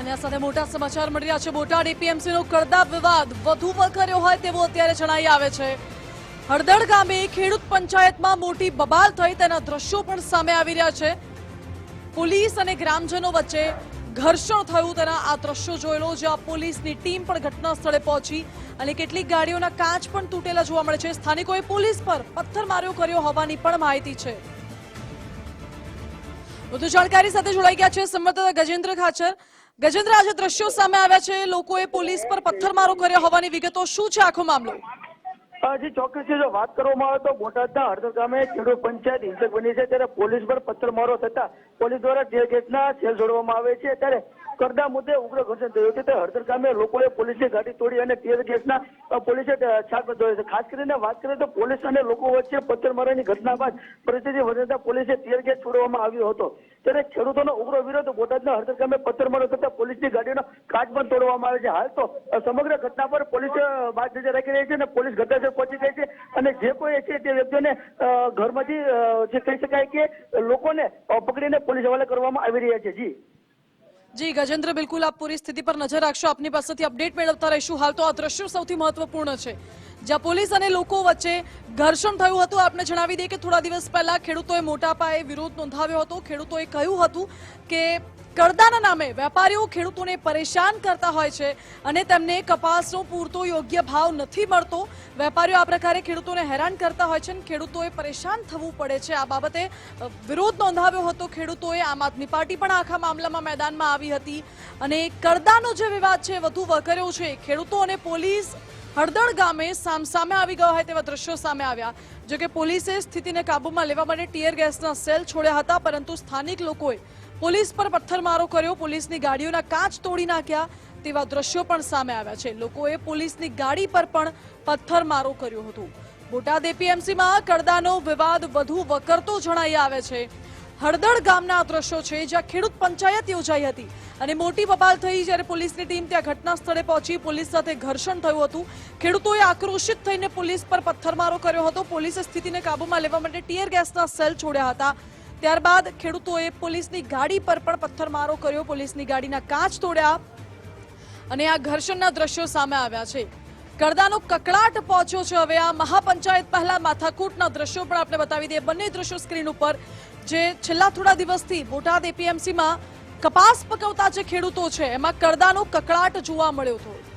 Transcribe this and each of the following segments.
અને આ સાથે મોટા સમાચાર મળી રહ્યા છે. બોટાદ એપીએમસી નો કડદા વિવાદ વધુ વખર્યો હોય તેવો અત્યારે જણાઈ આવે છે. હળદળ ગામે ખેડૂત પંચાયતમાં મોટી બબાલ થઈ તેના દ્રશ્યો પણ સામે આવી રહ્યા છે. પોલીસ અને ગ્રામજનો વચ્ચે ઘર્ષણ થયું તેના આ દ્રશ્યો જોઈ લો જ્યાં પોલીસની ટીમ પણ ઘટના સ્થળે પહોંચી અને કેટલીક ગાડીઓના કાચ પણ તૂટેલા જોવા મળે છે. સ્થાનિકોએ પોલીસ પર પથ્થરમાર્યો કર્યો હોવાની પણ માહિતી છે. વધુ જાણકારી સાથે જોડાઈ ગયા છે સંવાદદાતા ગજેન્દ્ર ખાચર. ગજેન્દ્ર, આજે દ્રશ્યો સામે આવ્યા છે. લોકોએ પોલીસ પર પથ્થરમારો કર્યો હોવાની વિગતો શું છે આખો મામલો? હજી ચોક્કસ જો વાત કરવામાં આવે તો બોટાદના હળદર ગામે ખેડૂત પંચાયત હિંસક બની છે. ત્યારે પોલીસ પર પથ્થરમારો થતા પોલીસ દ્વારા ગેટના સેલ જોડવામાં આવે છે. ત્યારે કરદા મુદ્દે ઉગ્ર ઘર્ષણ થયું છે ત્યારે હળદર ગામે લોકોએ પોલીસની ગાડી તોડી અને ટીયર ગેસના પોલીસે છાપ બતાવ્યો છે. ખાસ કરીને વાત કરીએ તો પોલીસ અને લોકો વચ્ચે પથ્થરમારાની ઘટના બાદ પરિસ્થિતિ વધતા પોલીસે ટીયર ગેસ છોડવામાં આવ્યો હતો. ત્યારે ખેડૂતોનો ઉગ્ર વિરોધ બોટાદના હળદર ગામે પથ્થરમારો કરતા પોલીસની ગાડીનો કાચ પણ તોડવામાં આવે છે. હાલ તો સમગ્ર ઘટના પર પોલીસ બાદ નજર રાખી રહી છે અને પોલીસ ઘટનાસ્થળ પહોંચી ગઈ છે. અને જે કોઈ છે તે વ્યક્તિઓને ઘરમાંથી જે કહી શકાય કે લોકોને પકડીને પોલીસ હવાલે કરવામાં આવી રહ્યા છે. જી. જી, ગજેન્દ્ર, બિલકુલ આપ પૂરી સ્થિતિ પર નજર રાખશો. આપની પાસેથી અપડેટ મેળવતા રહીશું. હાલ તો આ દ્રશ્યો સૌથી મહત્વપૂર્ણ છે. જ્યાં પોલીસ અને લોકો વચ્ચે ઘર્ષણ થયું હતું, આપને જણાવી દઈએ કે થોડા દિવસ પહેલા ખેડૂતોએ મોટા પાયે વિરોધ નોંધાવ્યો હતો. ખેડૂતોએ કહ્યું હતું કે કરદાના નામે વેપારીઓ ખેડૂતોને પરેશાન કરતા હોય છે અને તેમને કપાસનો પૂરતો યોગ્ય ભાવ નથી મળતો. વેપારીઓ આ પ્રકારે ખેડૂતોને હેરાન કરતા હોય છે અને ખેડૂતોએ પરેશાન થવું પડે છે. આ બાબતે વિરોધ નોંધાવ્યો હતો. ખેડૂતોએ આમ આદમી પાર્ટી પણ આખા મામલામાં મેદાનમાં આવી હતી અને કરદાનો જે વિવાદ છે વધુ વકર્યો છે. ખેડૂતો અને પોલીસ હળદળ ગામે સામસામે આવી ગયા હોય તેવા દ્રશ્યો સામે આવ્યા. જો કે પોલીસે સ્થિતિને કાબૂમાં લેવા માટે ટીયર ગેસના સેલ છોડ્યા હતા, પરંતુ સ્થાનિક લોકોએ પોલીસ પર પથ્થરમારો કર્યો, પોલીસની ગાડીઓના કાચ તોડી નાખ્યા તેવા દ્રશ્યો પણ સામે આવ્યા છે. લોકોએ પોલીસની ગાડી પર પણ પથ્થરમારો કર્યો હતો. બોટાદ એપીએમસીમાં કડદાનો વિવાદ વધુ વકરતો જણાઈ આવે છે. હળદળ ગામના આ દ્રશ્યો છે, જ્યાં ખેડૂત પંચાયત યોજાઈ હતી અને મોટી બબાલ થઈ જ્યારે પોલીસની ટીમ ત્યાં ઘટના સ્થળે પહોંચી, પોલીસ સાથે ઘર્ષણ થયું હતું. ખેડૂતોએ આક્રોશિત થઈને પોલીસ પર પથ્થરમારો કર્યો હતો. પોલીસે સ્થિતિને કાબૂમાં લેવા માટે ટીયર ગેસના સેલ છોડ્યા હતા. ત્યારબાદ ખેડૂતોએ પોલીસની ગાડી પર પણ પથ્થરમારો કર્યો. પોલીસની ગાડીના કાચ તોડ્યા અને આ ઘર્ષણના દ્રશ્યો સામે આવ્યા છે. કરદાનો કકળાટ પહોંચ્યો છે. હવે આ મહાપંચાયત પહેલા માથાકૂટના દ્રશ્યો પણ આપણે બતાવી દઈએ. બંને દ્રશ્યો સ્ક્રીન ઉપર જે છેલ્લા થોડા દિવસથી બોટાદ એપીએમસીમાં કપાસ પકવતા જે ખેડૂતો છે, એમાં કરદાનો કકળાટ જોવા મળ્યો હતો.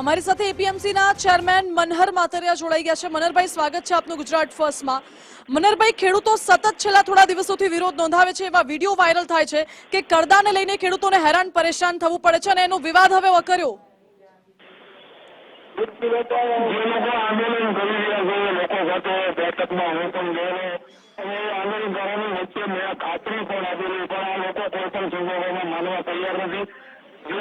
અમારી સાથે એપીએમસી ના ચેરમેન મનહર માતરિયા જોડાઈ ગયા છે. મનહરભાઈ, સ્વાગત છે આપનું ગુજરાત ફર્સ્ટમાં. મનહરભાઈ, ખેડૂતો સતત છેલ્લા થોડા દિવસોથી વિરોધ નોંધાવે છે. એવા વીડિયો વાયરલ થાય છે કે કરદાને લઈને ખેડૂતોને હેરાન પરેશાન થવું પડે છે અને એનો વિવાદ હવે વકર્યો. ખાતરી પણ આપેલી, પણ આ લોકો કોઈ પણ સંજોગોમાં માનવા તૈયાર નથી.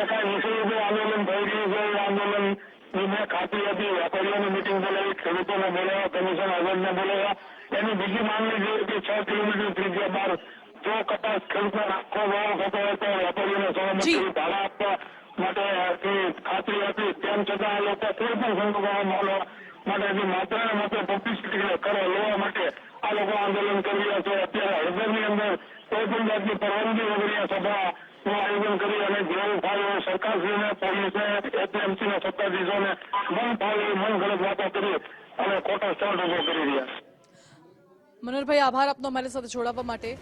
જે કાંઈ આંદોલન થઈ રહ્યું છે એ આંદોલન મેં ખાતરી હતી વેપારીઓની મિટિંગ બોલાવી ખેડૂતોને બોલાવ્યા કમિશન આગળને બોલાવ્યા. એની બીજી માંગણી છે કે છ કિલોમીટર ત્રિજ્યા બાર જો કપાસ ખેડૂતનો આખો ભાવ થતો હોય તો વેપારીઓને સલામત ભાડા આપવા માટે ખાતરી હતી તેમ છતાં આ લોકો કોઈ પણ સંજોગોમાં માનવા માટે માત્ર ને માત્ર પબ્લિસિટી કરે લેવા માટે આ લોકો આંદોલન કરી રહ્યા છે. અત્યારે હળદરની અંદર કોઈ પણ જાતની પરવાનગી વગરની આ સભાનું આયોજન કરી અને જેવું ફાવે એવું સરકારશ્રીને પોલીસે એપીએમસીના સત્તાધીશોને મન ભાવે મન ગલત વાતો કરી અને ખોટા સ્થળ ઊભો કરી રહ્યા મનોહરભાઈ, આભાર આપનો અમારી સાથે જોડાવા માટે.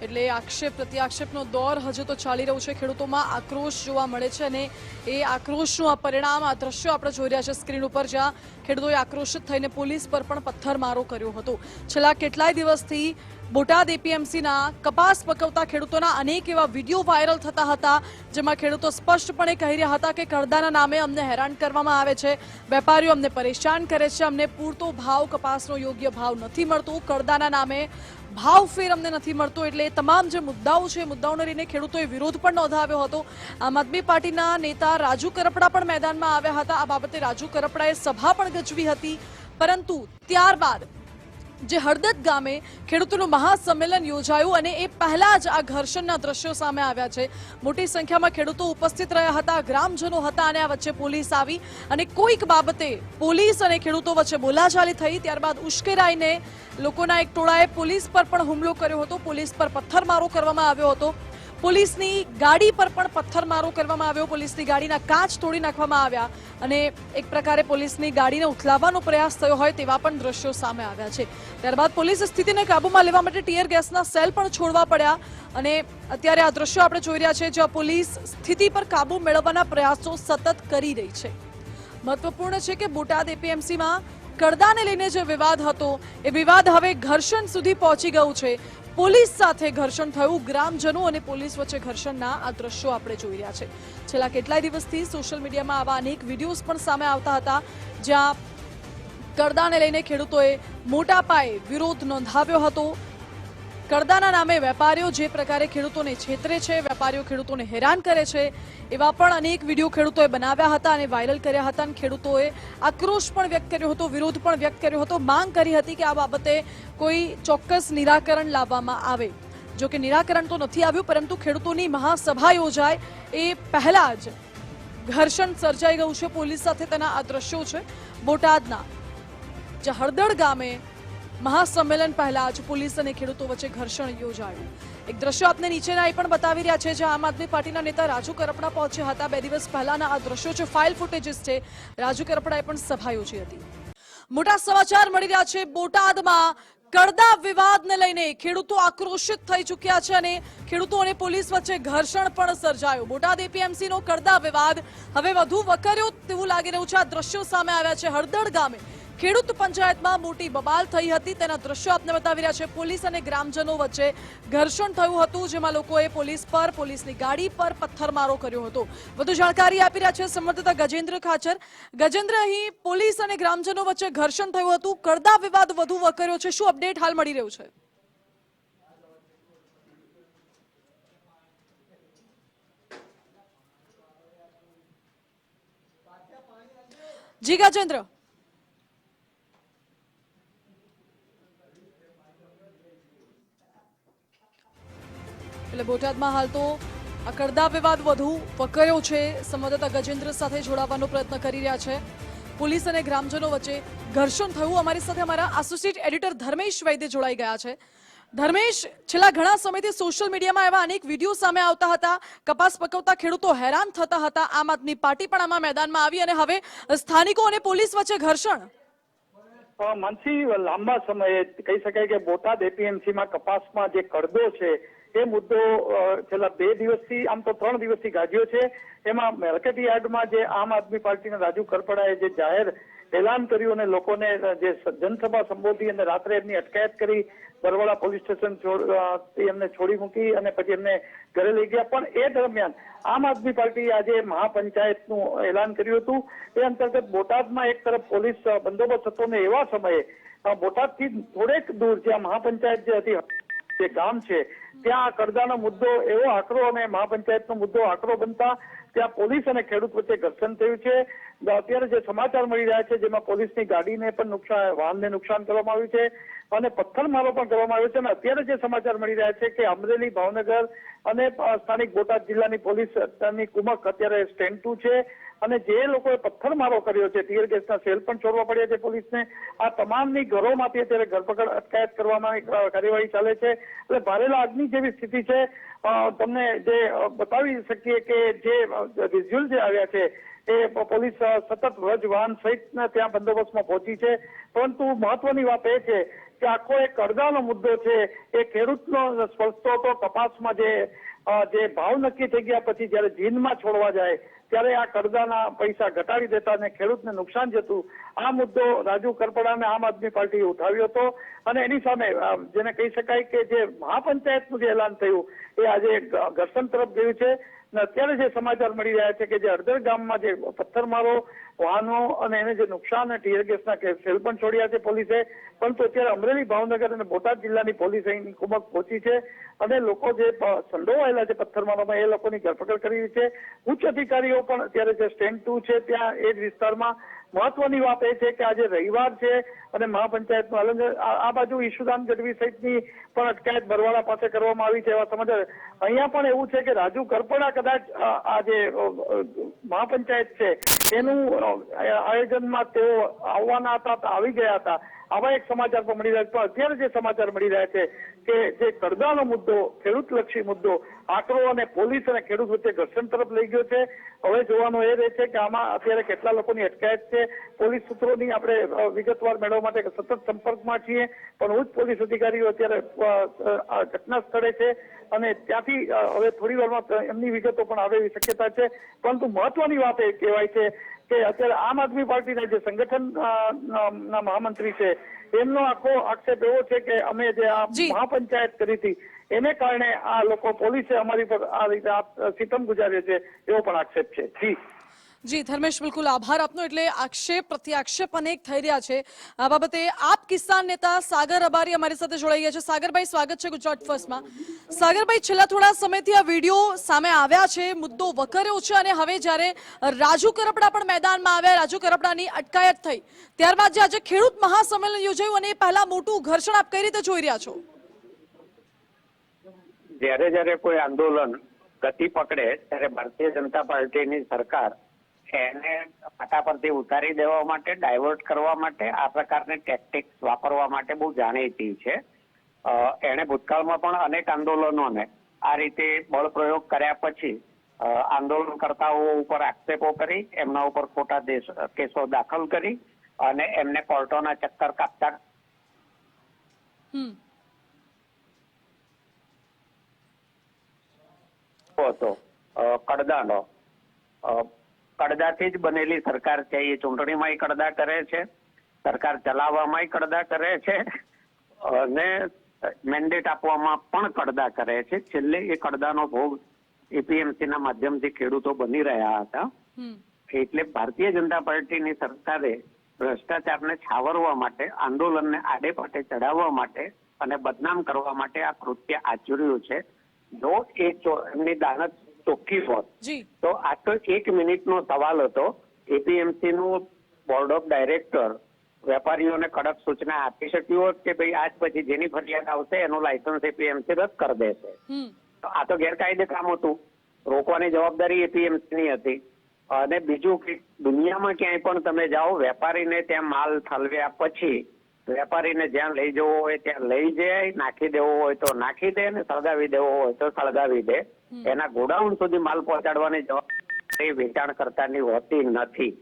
એટલે આક્ષેપ, પ્રત્યાક્ષેપનો દોર હજુ તો ચાલી રહ્યો છે. ખેડૂતોમાં આક્રોશ જોવા મળે છે અને એ આક્રોશનું આ પરિણામ, આ દ્રશ્યો આપણે જોઈ રહ્યા છે સ્ક્રીન ઉપર, જ્યાં ખેડૂતોએ આક્રોશિત થઈને પોલીસ પર પણ પથ્થરમારો કર્યો હતો. છેલ્લા કેટલાય દિવસથી બોટાદ એપીએમસીના કપાસ પકવતા ખેડૂતોના અનેક એવા વીડિયો વાયરલ થતા હતા, જેમાં ખેડૂતો સ્પષ્ટપણે કહી રહ્યા હતા કે કરદાના નામે અમને હેરાન કરવામાં આવે છે. વેપારીઓ અમને પરેશાન કરે છે. અમને પૂરતો ભાવ કપાસનો યોગ્ય ભાવ નથી મળતો. કરદાના નામે ભાવ ફેર અમને નથી મળતો એટલે તમામ જે મુદ્દાઓ છે, મુદ્દાઓને લઈને ખેડૂતોએ વિરોધ પણ નોંધાવ્યો હતો. આમ આદમી પાર્ટીના નેતા રાજુ કરપડા પણ મેદાનમાં આવ્યા હતા. આ બાબતે રાજુ કરપડાએ સભા પણ ગજવી હતી. પરંતુ ત્યારબાદ જે હળદદ ગામે ખેડૂતોનું મહાસંમેલન યોજાયું અને એ પહેલા જ આ ઘર્ષણના દ્રશ્યો સામે આવ્યા છે. મોટી સંખ્યામાં ખેડૂતો ઉપસ્થિત રહ્યા હતા, ગ્રામજનો હતા અને આ વચ્ચે પોલીસ આવી અને કોઈક બાબતે પોલીસ અને ખેડૂતો વચ્ચે બોલાચાલી થઈ. ત્યારબાદ ઉશ્કેરાઈને લોકોના એક ટોળાએ પોલીસ પર પણ હુમલો કર્યો હતો. પોલીસ પર પથ્થરમારો કરવામાં આવ્યો હતો. પોલીસની ગાડી પર પણ પથ્થરમારો કરવામાં આવ્યો. પોલીસની ગાડીના કાચ તોડી નાખવામાં આવ્યા અને એક પ્રકારે પોલીસની ગાડીને ઉથલાવવાનો પ્રયાસ થયો હોય તેવા પણ દ્રશ્યો સામે આવ્યા છે. ત્યારબાદ પોલીસ સ્થિતિને કાબૂમાં લેવા માટે ટીયર ગેસના સેલ પણ છોડવા પડ્યા અને અત્યારે આ દ્રશ્યો આપણે જોઈ રહ્યા છે જ્યાં પોલીસ સ્થિતિ પર કાબૂ મેળવવાના પ્રયાસો સતત કરી રહી છે. મહત્વપૂર્ણ છે કે બોટાદ એપીએમસીમાં કડદાને લઈને જે વિવાદ હતો, એ વિવાદ હવે ઘર્ષણ સુધી પહોંચી ગયું છે. પોલીસ સાથે ઘર્ષણ થયું. ગ્રામજનો અને પોલીસ વચ્ચે ઘર્ષણના આ દ્રશ્યો આપણે જોઈ રહ્યા છે. છેલ્લા કેટલાય દિવસથી સોશિયલ મીડિયામાં આવા અનેક વિડીયોઝ પણ સામે આવતા હતા, જ્યાં કરદાને લઈને ખેડૂતોએ મોટા પાયે વિરોધ નોંધાવ્યો હતો. કડદાના નામે વેપારીઓ જે પ્રકારે ખેડૂતોને છેતરે છે, વેપારીઓ ખેડૂતોને હેરાન કરે છે, એવા પણ અનેક વીડિયો ખેડૂતોએ બનાવ્યા હતા અને વાયરલ કર્યા હતા અને ખેડૂતોએ આક્રોશ પણ વ્યક્ત કર્યો હતો, વિરોધ પણ વ્યક્ત કર્યો હતો, માંગ કરી હતી કે આ બાબતે કોઈ ચોક્કસ નિરાકરણ લાવવામાં આવે. જો કે નિરાકરણ તો નથી આવ્યું, પરંતુ ખેડૂતોની મહાસભા યોજાય એ પહેલા જ ઘર્ષણ સર્જાઈ ગયું છે. પોલીસ સાથે તેના આ દ્રશ્યો છે. બોટાદના જે હળદળ ગામે મહાસંમેલન પહેલા જ પોલીસ અને ખેડૂતો વચ્ચે ઘર્ષણ યોજાયું. એક દ્રશ્ય આપને નીચેના એ પણ બતાવી રહ્યા છે, જ્યાં આમ આદમી પાર્ટીના નેતા રાજુ કરપડા પહોંચ્યા હતા. બે દિવસ પહેલાના આ દ્રશ્યો છે, ફાઇલ ફૂટેજીસ છે. રાજુ કરપડાએ પણ સભા યોજી હતી. મોટા સમાચાર મળી રહ્યા છે, બોટાદમાં કડદા વિવાદને લઈને ખેડૂતો આક્રોશિત થઈ ચૂક્યા છે અને ખેડૂતો અને પોલીસ વચ્ચે ઘર્ષણ પણ સર્જાયું. બોટાદ એપીએમસી નો કડદા વિવાદ હવે વધુ વકર્યો તેવું લાગી રહ્યું છે. આ દ્રશ્યો સામે આવ્યા છે, હળદળ ગામે. ખેડૂત પંચાયતમાં મોટી બબાલ થઈ હતી. તેના દ્રશ્યો આપને બતાવી રહ્યા છે. પોલીસ અને ગ્રામજનો વચ્ચે ઘર્ષણ થયું હતું, જેમાં લોકોએ પોલીસ પર, પોલીસની ગાડી પર પથ્થરમારો કર્યો હતો. વધુ જાણકારી આપી રહ્યા છે સંવાદદાતા ગજેન્દ્ર ખાચર. ગજેન્દ્ર, અહીં પોલીસ અને ગ્રામજનો વચ્ચે ઘર્ષણ થયું હતું. કડદા વિવાદ વધુ વકર્યો છે. શું અપડેટ હાલ મળી રહ્યું છે? જી ગજેન્દ્ર. એટલે બોટાદમાં હાલ તો આ વિવાદ વધુ વકર્યો છે. સંવાદદાતા ગજેન્દ્ર સાથે જોડાવાનો પ્રયત્ન કરી રહ્યા છે. પોલીસ અને ગ્રામજનો વચ્ચે ઘર્ષણ થયું. અમારી સાથે અમારા એસોસિએટ એડિટર ધર્મેશ વૈદ્ય જોડાઈ ગયા છે. ધર્મેશ, છેલ્લા ઘણા સમયથી સોશિયલ મીડિયામાં એવા અનેક વીડિયો સામે આવતા હતા. કપાસ પકવતા ખેડૂતો હેરાન થતા હતા. આમ આદમી પાર્ટી પણ આમાં મેદાનમાં આવી અને હવે સ્થાનિકો અને પોલીસ વચ્ચે ઘર્ષણ. મનસી, લાંબા સમયે કહી શકાય કે બોટાદ એપીએમસી માં કપાસમાં જે કરદો છે એ મુદ્દો છેલ્લા બે દિવસથી, આમ તો ત્રણ દિવસથી ગાજ્યો છે. એમાં માર્કેટ યાર્ડમાં જે આમ આદમી પાર્ટીના રાજુ કરપડાએ જે જાહેર એલાન કર્યું અને લોકોને જે જનસભા સંબોધી અને રાત્રે એમની અટકાયત કરી બરવાડા પોલીસ સ્ટેશન એમને છોડી મૂકી અને પછી એમને ઘરે લઈ ગયા. પણ એ દરમિયાન આમ આદમી પાર્ટી આજે મહાપંચાયતનું એલાન કર્યું હતું. એ અંતર્ગત બોટાદમાં એક તરફ પોલીસ બંદોબસ્ત હતો ને એવા સમયે બોટાદથી થોડેક દૂર જ્યાં મહાપંચાયત જે હતી જે ગામ છે, ત્યાં કરદાનો મુદ્દો, એવો આકરો અને મહાપંચાયતનો મુદ્દો આકરો બનતા ત્યાં પોલીસ અને ખેડૂત વચ્ચે ઘર્ષણ થયું છે. અત્યારે જે સમાચાર મળી રહ્યા છે, જેમાં પોલીસની ગાડીને પણ નુકસાન વાહનને નુકસાન કરવામાં આવ્યું છે અને પથ્થરમારો પણ કરવામાં આવ્યો છે. અને અત્યારે જે સમાચાર મળી રહ્યા છે કે અમરેલી ભાવનગર અને સ્થાનિક બોટાદ જિલ્લાની પોલીસની કુમક અત્યારે સ્ટેન્ડ ટુ છે. અને જે લોકોએ પથ્થરમારો કર્યો છે, ટીયર ગેસના સેલ પણ છોડવા પડ્યા છે પોલીસને. આ તમામની ઘરોમાંથી અત્યારે ધરપકડ અટકાયત કરવામાં કાર્યવાહી ચાલે છે. એટલે ભારેલા આગની જેવી સ્થિતિ છે. તમને જે બતાવી શકીએ કે જે વિઝ્યુઅલ જે આવ્યા છે, એ પોલીસ સતત વજ વાહન સહિત ત્યાં બંદોબસ્તમાં પહોંચી છે. પરંતુ મહત્વની વાત એ છે કે આખો એક અડધાનો મુદ્દો છે, એ ખેડૂતનો સ્પર્શતો હતો. કપાસમાં જે જે ભાવ નક્કી થઈ ગયા પછી જયારે જીનમાં છોડવા જાય ત્યારે આ કરદાના પૈસા ઘટાડી દેતા અને ખેડૂતને નુકસાન જતું, આ મુદ્દો રાજુ કરપડાને આમ આદમી પાર્ટીએ ઉઠાવ્યો હતો. અને એની સામે જેને કહી શકાય કે જે મહાપંચાયતનું જે એલાન થયું, એ આજે એક ઘર્ષણ તરફ ગયું છે. અને અત્યારે જે સમાચાર મળી રહ્યા છે કે જે અડદર ગામમાં જે પથ્થરમારો વાહનો અને એને જે નુકસાન ટીયર ગેસના કે સેલ પણ છોડ્યા છે પોલીસે. પરંતુ અત્યારે અમરેલી ભાવનગર અને બોટાદ જિલ્લાની પોલીસ અહીં કુમક પહોંચી છે અને લોકો જે સંડોવાયેલા છે પથ્થરમારામાં એ લોકોની ધરપકડ કરી છે. ઉચ્ચ અધિકારીઓ પણ અત્યારે જે સ્ટેન્ડ ટુ છે, ત્યાં એ જ વિસ્તારમાં મહત્વની વાત એ છે કે આજે રવિવાર છે અને મહાપંચાયતનું આયોજન આ બાજુ ઈશુદાન ગઢવી સહિતની પણ અટકાયત બરવાળા પાસે કરવામાં આવી છે એવા સમાચાર. અહીંયા પણ એવું છે કે રાજુ કરપડા કદાચ, આ જે મહાપંચાયત છે એનું આયોજનમાં તેઓ આવવાના હતા આવી ગયા હતા. આવા એક સમાચાર પણ મળી રહ્યા છે. પણ અત્યારે જે સમાચાર મળી રહ્યા છે કે જે કરદાનો મુદ્દો, ખેડૂતલક્ષી મુદ્દો આકરો અને પોલીસ અને ખેડૂત વચ્ચે ઘર્ષણ તરફ લઈ ગયો છે. હવે જોવાનું એ રહે છે કે આમાં અત્યારે કેટલા લોકોની અટકાયત છે. પોલીસ સૂત્રોની આપણે વિગતવાર મેળવવા માટે સતત સંપર્કમાં છીએ. પણ ઉચ્ચ પોલીસ અધિકારીઓ અત્યારે ઘટના સ્થળે છે અને ત્યાંથી હવે થોડી વારમાં એમની વિગતો પણ આવે એવી શક્યતા છે. પરંતુ મહત્વની વાત એ કહેવાય છે કે અત્યારે આમ આદમી પાર્ટીના જે સંગઠન ના મહામંત્રી છે એમનો આખો આક્ષેપ એવો છે કે અમે જે આ મહાપંચાયત કરી હતી એને કારણે આ લોકો પોલીસે અમારી પર આ રીતે સિતમ ગુજાર્યો છે એવો પણ આક્ષેપ છે. જી. જી, ધર્મેશ, બિલકુલ આભાર આપનો. એટલે આક્ષેપ, પ્રત્યાક્ષેપ અનેક થઈ રહ્યા છે. આ બાબતે આપ કિસાન નેતા સાગર અબારી અમારી સાથે જોડાઈ ગયા છે. સાગરભાઈ, સ્વાગત છે ગુજરાત ફર્સ્ટમાં. સાગરભાઈ, છેલ્લા થોડા સમયથી આ વીડિયો સામે આવ્યા છે, મુદ્દો વકર્યો છે અને હવે જ્યારે રાજુ કરપડા પણ મેદાનમાં આવ્યા, રાજુ કરપડાની અટકાયત થઈ. ત્યારબાદ જે આજે ખેડૂત મહાસંમેલન યોજાયું અને એ પહેલા મોટું ઘર્ષણ આપ કઈ રીતે જોઈ રહ્યા છો? જ્યારે જ્યારે કોઈ આંદોલન ગતિ પકડે, ત્યારે ભારતીય જનતા પાર્ટીની સરકાર એને ફટાફટથી પરથી ઉતારી દેવા માટે ડાયવર્ટ કરવા માટે આ પ્રકારની ટેક્ટિક્સ વાપરવા માટે બહુ જાણીતી છે. એણે ભૂતકાળમાં પણ અનેક આંદોલનોને આ રીતે બળ પ્રયોગ કર્યા પછી આંદોલનકર્તાઓ ઉપર આક્ષેપો કરી એમના ઉપર ખોટા દેશ કેસો દાખલ કરી અને એમને કોર્ટોના ચક્કર કાપતા હતો. કડદાનો. કડદાથી જ બનેલી સરકાર છે. એ ચૂંટણીમાં કડદા કરે છે. સરકાર ચલાવવામાં કડદા કરે છે. અને મેન્ડેટ આપવામાં પણ કડદા કરે છે. છેલ્લે એ કડદાનો ભોગ એપીએમસી ના માધ્યમથી ખેડૂતો બની રહ્યા હતા. એટલે ભારતીય જનતા પાર્ટીની સરકારે ભ્રષ્ટાચારને છાવરવા માટે આંદોલનને આડેપાટે ચડાવવા માટે અને બદનામ કરવા માટે આ કૃત્ય આચર્યું છે. જો એ એમની દાનત ચોખ્ખી હોત. તો આ તો એક મિનિટનો સવાલ હતો. એપીએમસી નું બોર્ડ ઓફ ડાયરેક્ટર વેપારીઓને કડક સૂચના આપી શક્યું હોત કે ભાઈ આજ પછી જેની ફરિયાદ આવશે એનું લાયસન્સ એપીએમસી રદ કરી દેશે. તો આ તો ગેરકાયદે કામ હતું. રોકવાની જવાબદારી એપીએમસી ની હતી. અને બીજું કે દુનિયામાં ક્યાંય પણ તમે જાઓ વેપારીને ત્યાં માલ ઠલવ્યા પછી વેપારીને જ્યાં લઈ જવો હોય ત્યાં લઈ જાય નાખી દેવો હોય તો નાખી દે અને સળગાવી દેવો હોય તો સળગાવી દે. એના ગોડાઉન સુધી માલ પહોંચાડવાની જવાબદારી વેચાણકર્તાની હોતી નથી.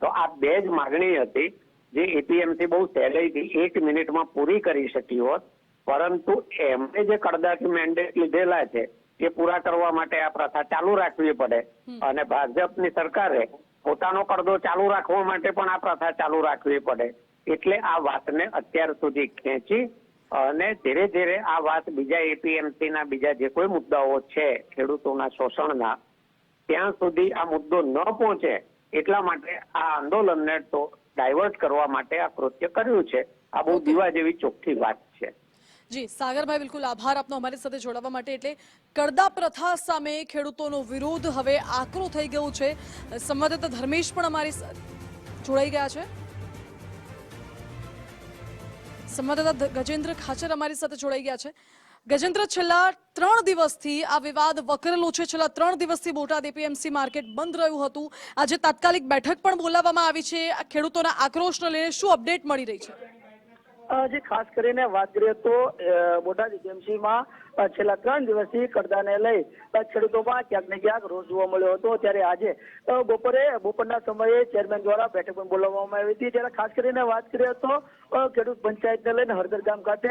તો આ બે જ માગણી હતી જે એપીએમસી બહુ સહેલાઈથી એક મિનિટમાં પૂરી કરી શકી હોત. પરંતુ એમણે જે કડદાથી મેન્ડેટ લીધેલા છે એ પૂરા કરવા માટે આ પ્રથા ચાલુ રાખવી પડે. અને ભાજપની સરકારે પોતાનો કડદો ચાલુ રાખવા માટે પણ આ પ્રથા ચાલુ રાખવી પડે. એટલે આ વાતને અત્યાર સુધી ખેંચી અને ધીરે ધીરે આ વાત બીજા એપીએમસી ના બીજા જે કોઈ મુદ્દાઓ છે ખેડૂતોના શોષણના ત્યાં સુધી આ મુદ્દો ન પહોંચે એટલા માટે આ આંદોલનને તો ડાયવર્ટ કરવા માટે આ કૃત્ય કર્યું છે. આ બહુ દીવા જેવી ચોખ્ખી વાત છે. જી સાગરભાઈ બિલકુલ આભાર આપનો અમારી સાથે જોડાવા માટે. એટલે કડદા પ્રથા સામે ખેડૂતોનો વિરોધ હવે આકરો થઈ ગયો છે. સંવાદદાતા ધર્મેશ પણ અમારી જોડાઈ ગયા છે. સંવાદદાતા ગજેન્દ્ર ખાચર અમારી સાથે જોડાઈ ગયા છે. ગજેન્દ્ર છેલ્લા ત્રણ દિવસથી આ વિવાદ વકરેલો છે. છેલ્લા ત્રણ દિવસથી બોટાદ એપીએમસી માર્કેટ બંધ રહ્યું હતું. આજે તાત્કાલિક બેઠક પણ બોલાવવામાં આવી છે. ખેડૂતોના આક્રોશને લઈને શું અપડેટ મળી રહી છે? જે ખાસ કરીને વાત કરીએ તો બોટાદ અ, છેલ્લા ત્રણ દિવસથી કરદાને લઈ ખેડૂતોમાં ક્યાંક ને ક્યાંક રોષ જોવા મળ્યો હતો ત્યારે આજે બપોરે, બપોરના સમયે ચેરમેન દ્વારા બેઠક પણ બોલાવવામાં આવી હતી. ત્યારે ખાસ કરીને વાત કરીએ તો ખેડૂત પંચાયતને લઈને હળદર ગામ ખાતે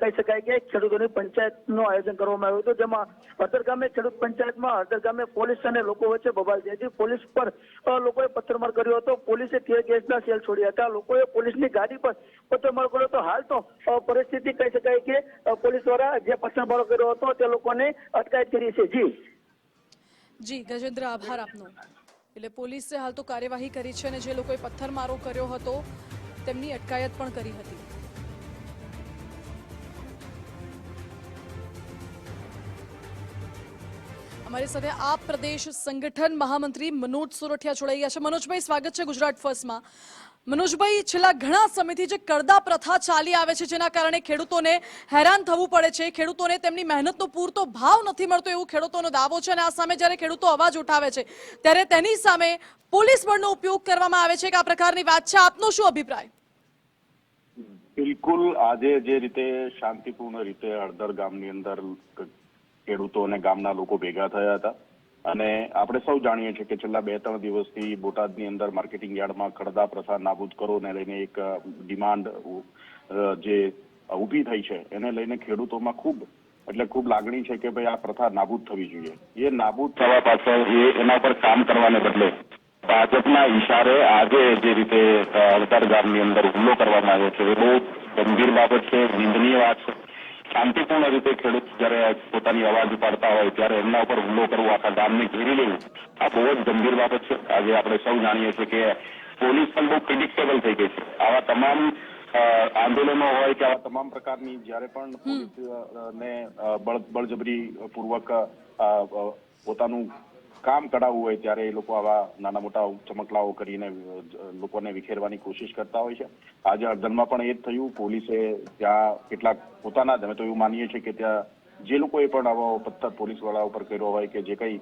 કહી શકાય કે ખેડૂતોની પંચાયતનું આયોજન કરવામાં આવ્યું હતું, જેમાં હળદર ગામે ખેડૂત પંચાયતમાં હળદર ગામે પોલીસ અને લોકો વચ્ચે બબાલ થઈ હતી. પોલીસ પર લોકોએ પથ્થરમાર કર્યો હતો. પોલીસે ટીયર ગેસના સેલ છોડ્યા હતા. લોકોએ પોલીસની ગાડી પર પથ્થરમાર કર્યો હતો. હાલ તો પરિસ્થિતિ કહી શકાય કે પોલીસ દ્વારા જે પથ્થરમારો કર્યો હતો, તે લોકોને અટકાયત કરી છે. જી. જી, ગજેન્દ્ર, આભાર આપનો. એટલે પોલીસે હાલ તો કાર્યવાહી કરી છે અને જે લોકોએ પથ્થરમારો કર્યો હતો, તેમની અટકાયત પણ કરી હતી. અમારી સાથે આ પ્રદેશ સંગઠન મહામંત્રી મનોજ સોરઠિયા જોડાઈ ગયા છે. મનોજભાઈ, સ્વાગત છે ગુજરાત ફર્સ્ટમાં. મનોજભાઈ, છેલ્લા ઘણા સમયથી જે કરદા પ્રથા ચાલી આવે છે, જેના કારણે ખેડૂતોને હેરાન થવું પડે છે, ખેડૂતોને તેમની મહેનતનો પૂરતો ભાવ નથી મળતો એવું ખેડૂતોનો દાવો છે અને આ સામે જ્યારે ખેડૂતો અવાજ ઉઠાવે છે, ત્યારે તેની સામે પોલીસ બળનો ઉપયોગ કરવામાં આવે છે કે આ પ્રકારની વાત છે. આપનો શું અભિપ્રાય? બિલકુલ, આજે જે રીતે શાંતિપૂર્ણ રીતે હળદર ગામની અંદર ખેડૂતો અને ગામના લોકો ભેગા થયા હતા અને આપણે સૌ જાણીએ છીએ કે છેલ્લા બે ત્રણ દિવસથી બોટાદની અંદર માર્કેટિંગ યાર્ડમાં ખડદા પ્રસાર નાબૂદ કરો ને લઈને એક ડિમાન્ડ જે ઊભી થઈ છે, એને લઈને ખેડૂતોમાં ખૂબ, એટલે ખૂબ લાગણી છે કે ભાઈ આ પ્રથા નાબૂદ થવી જોઈએ. એ નાબૂદ થવા પાછળ એ એના પર કામ કરવાને બદલે ભાજપના ઈશારે આજે જે રીતે અવતાર ગામની અંદર હુમલો કરવામાં આવ્યો છે, એ બહુ ગંભીર બાબત છે, નિંદનીય વાત છે. શાંતિપૂર્ણ રીતે ખેડૂત જયારે પોતાની અવાજ ઉપાડતા હોય ત્યારે એમના ઉપર હુમલો કરવો આખા ગામને ઘેરી લેવું. આ બહુ જ ગંભીર બાબત છે. આજે આપણે સૌ જાણીએ છીએ કે પોલીસ પણ બહુ પ્રિડિક્ટેબલ થઈ ગઈ છે. આવા તમામ આંદોલનો હોય કે આવા તમામ પ્રકારની જ્યારે પણ પોલીસ ને બળ બળજબરી પૂર્વક પોતાનું કામ કઢાવવું હોય ત્યારે એ લોકો આવા નાના મોટા ચમકલાઓ કરીને લોકોને વિખેરવાની કોશિશ કરતા હોય છે. આજે અર્ધનમાં પણ એ જ થયું. પોલીસે ત્યાં કેટલાક પોતાના જ, અમે તો એવું માનીએ છીએ કે ત્યાં જે લોકોએ પણ આવા પથ્થર પોલીસવાળા ઉપર કર્યો હોય કે જે કંઈ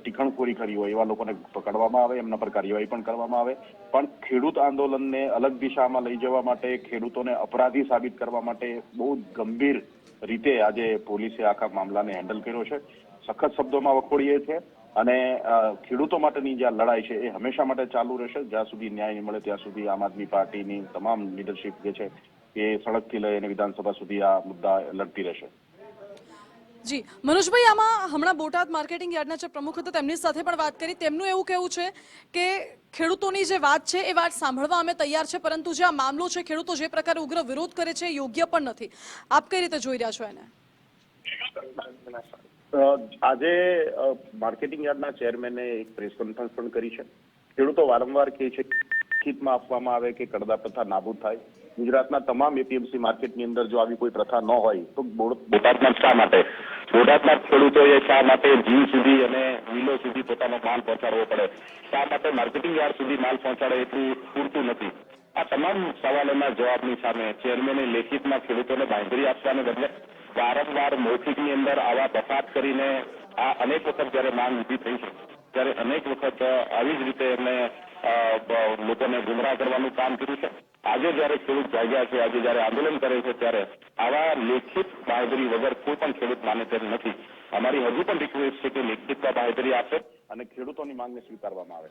ટીખણખોરી કરી હોય એવા લોકોને પકડવામાં આવે, એમના પર કાર્યવાહી પણ કરવામાં આવે. પણ ખેડૂત આંદોલનને અલગ દિશામાં લઈ જવા માટે, ખેડૂતોને અપરાધી સાબિત કરવા માટે બહુ ગંભીર રીતે આજે પોલીસે આખા મામલાને હેન્ડલ કર્યો છે. સખત શબ્દોમાં વખોડીએ છીએ અને ખેડૂતો માટેની જે લડાઈ છે એ હંમેશા માટે ચાલુ રહેશે. જ્યાં સુધી ન્યાય નહીં મળે ત્યાં સુધી આમ આદમી પાર્ટીની તમામ લીડરશિપ જે છે એ સડકથી લઈ અને વિધાનસભા સુધી આ મુદ્દા લડતી રહેશે. જી, મનોજભાઈ, આમાં હમણાં બોટાદ માર્કેટિંગ યાર્ડના જે પ્રમુખ હતા તેમની સાથે પણ વાત કરી. તેમનું એવું કહેવું છે કે ખેડૂતોની જે વાત છે એ વાત સાંભળવા અમે તૈયાર છે, પરંતુ જે આ મામલો છે, ખેડૂતો જે પ્રકારે ઉગ્ર વિરોધ કરે છે યોગ્ય પણ નથી. આપ કઈ રીતે જોઈ રહ્યા છો એને? આજે માર્કેટિંગ યાર્ડના ચેરમેને એક પ્રેસ કોન્ફરન્સ પણ કરી છે. ખેડૂતો વારંવાર કહે છે કે આપવામાં આવે કે કડદા પ્રથા નાબૂદ થાય. ગુજરાતના તમામ એપીએમસી માર્કેટની અંદર જો આવી કોઈ પ્રથા ન હોય, તો બોટાદમાં શા માટે? બોટાદના ખેડૂતોએ શા માટે જીવ સુધી અને મિલો સુધી પોતાનો માલ પહોંચાડવો પડે? શા માટે માર્કેટિંગ યાર્ડ સુધી માલ પહોંચાડે એટલું પૂરતું નથી? આ તમામ સવાલોના જવાબની સામે ચેરમેને લેખિતમાં ખેડૂતોને બાંધરી આપવાને બદલે વારંવાર મૌખિકની અંદર આવા બફાટ કરીને આ અનેક વખત જ્યારે માંગ ઊભી થઈ છે, ત્યારે અનેક વખત આવી જ રીતે એમને લોકોને ગુમરાહ કરવાનું કામ કર્યું છે. આજે જ્યારે ખેડૂત જાગ્યા છે, આજે જ્યારે આંદોલન કરે છે, ત્યારે આવા લેખિત બાંહેધરી વગર કોઈ પણ ખેડૂત માને તેમ નથી. અમારી હજુ પણ રિક્વેસ્ટ છે કે લેખિત બાંહેધરી આપે અને ખેડૂતોની માંગને સ્વીકારવામાં આવે.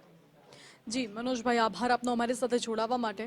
જી, મનોજભાઈ, આભાર આપનો અમારી સાથે જોડાવા માટે.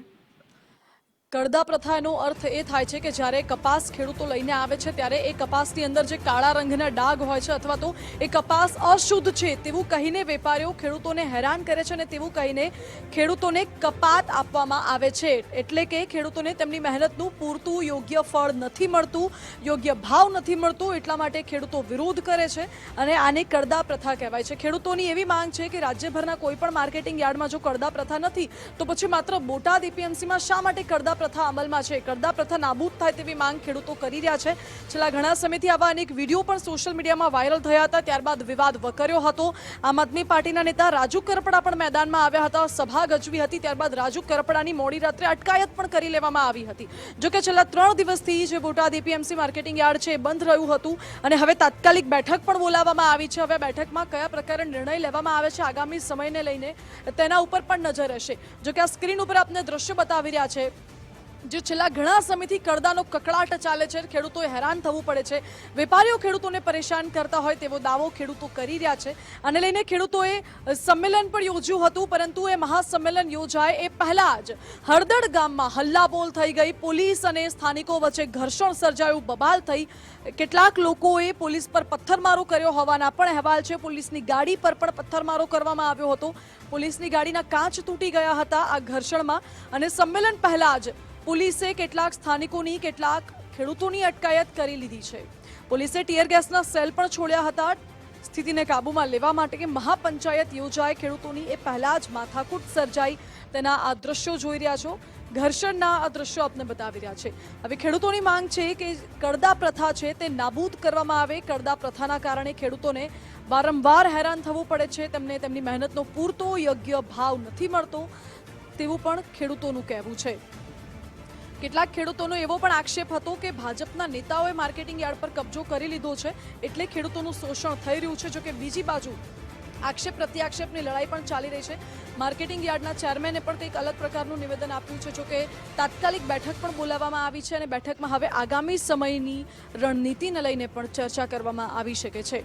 કડદા પ્રથાનો અર્થ એ થાય છે કે જ્યારે કપાસ ખેડૂતો લઈને આવે છે, ત્યારે એ કપાસની અંદર જે કાળા રંગના ડાઘ હોય છે અથવા તો એ કપાસ અશુદ્ધ છે તેવું કહીને વેપારીઓ ખેડૂતોને હેરાન કરે છે અને તેવું કહીને ખેડૂતોને કપાત આપવામાં આવે છે. એટલે કે ખેડૂતોને તેમની મહેનતનું પૂરતું યોગ્ય ફળ નથી મળતું, યોગ્ય ભાવ નથી મળતું, એટલા માટે ખેડૂતો વિરોધ કરે છે અને આને કડદા પ્રથા કહેવાય છે. ખેડૂતોની એવી માંગ છે કે રાજ્યભરના કોઈ પણ માર્કેટિંગ યાર્ડમાં જો કડદા પ્રથા નથી, તો પછી માત્ર બોટાદ એપીએમસીમાં શા માટે કડદા પ્રથા અમલમાં છે. કરદા પ્રથા નાબૂદ થાય તેવી માંગ ખેડૂતો કરી રહ્યા છે. છેલ્લા ઘણા સમયથી આવા અનેક વીડિયો પણ સોશિયલ મીડિયામાં વાયરલ થયા હતા. ત્યારબાદ વિવાદ વકર્યો હતો. આમ આદમી પાર્ટીના નેતા રાજુ કરપડા પણ મેદાનમાં આવ્યા હતા. સભા ગજવી હતી. ત્યારબાદ રાજુ કરપડાની મોડી રાત્રે અટકાયત પણ કરી લેવામાં આવી હતી. જોકે છેલ્લા ત્રણ દિવસથી જે બોટાદ એપીએમસી માર્કેટિંગ યાર્ડ છે એ બંધ રહ્યું હતું અને હવે તાત્કાલિક બેઠક પણ બોલાવવામાં આવી છે. હવે બેઠકમાં કયા પ્રકારે નિર્ણય લેવામાં આવે છે આગામી સમયને લઈને તેના ઉપર પણ નજર રહેશે. જો કે આ સ્ક્રીન ઉપર આપને દ્રશ્ય બતાવી રહ્યા છે. જે છેલ્લા ઘણા સમયથી કડદાનો કકળાટ ચાલે છે, ખેડૂતોએ હેરાન થવું પડે છે. વેપારીઓ ખેડૂતોને પરેશાન કરતા હોય તેવો દાવો ખેડૂતો કરી રહ્યા છે. અને લઈને ખેડૂતોએ સંમેલન પણ યોજ્યું હતું, પરંતુ એ મહાસંમેલન યોજાય એ પહેલા જ હળદડ ગામમાં હલ્લાબોલ થઈ ગઈ. પોલીસ અને સ્થાનિકો વચ્ચે ઘર્ષણ સર્જાયું, બબાલ થઈ. કેટલાક લોકોએ પોલીસ પર પથ્થરમારો કર્યો હોવાના પણ અહેવાલ છે. પોલીસની ગાડી પર પણ પથ્થરમારો કરવામાં આવ્યો હતો. પોલીસની ગાડીના કાચ તૂટી ગયા હતા આ ઘર્ષણમાં અને સંમેલન પહેલા જ પોલીસે કેટલાક સ્થાનિકોની, કેટલાક ખેડૂતોની અટકાયત કરી લીધી છે. પોલીસે ટીયર ગેસના સેલ પણ છોડ્યા હતા. સ્થિતિને કાબૂમાં લેવા માટે મહાપંચાયત યોજાય, ખેડૂતોની એ પહેલાં જ માથાકૂટ સર્જાઈ. તેના આ દ્રશ્યો જોઈ રહ્યા છો. ઘર્ષણના આ દ્રશ્યો આપને બતાવી રહ્યા છે. હવે ખેડૂતોની માંગ છે કે કડદા પ્રથા છે તે નાબૂદ કરવામાં આવે. કડદા પ્રથાના કારણે ખેડૂતોને વારંવાર હેરાન થવું પડે છે. તેમને તેમની મહેનતનો પૂરતો યોગ્ય ભાવ નથી મળતો તેવું પણ ખેડૂતોનું કહેવું છે. કેટલાક ખેડૂતોનો એવો પણ આક્ષેપ હતો કે ભાજપના નેતાઓએ માર્કેટિંગ યાર્ડ પર કબજો કરી લીધો છે, એટલે ખેડૂતોનું શોષણ થઈ રહ્યું છે જોકે બીજી બાજુ આક્ષેપ, પ્રત્યાક્ષેપની લડાઈ પણ ચાલી રહી છે. માર્કેટિંગ યાર્ડના ચેરમેને પણ કંઈક અલગ પ્રકારનું નિવેદન આપ્યું છે જોકે તાત્કાલિક બેઠક પણ બોલાવવામાં આવી છે અને બેઠકમાં હવે આગામી સમયની રણનીતિને લઈને પણ ચર્ચા કરવામાં આવી શકે છે.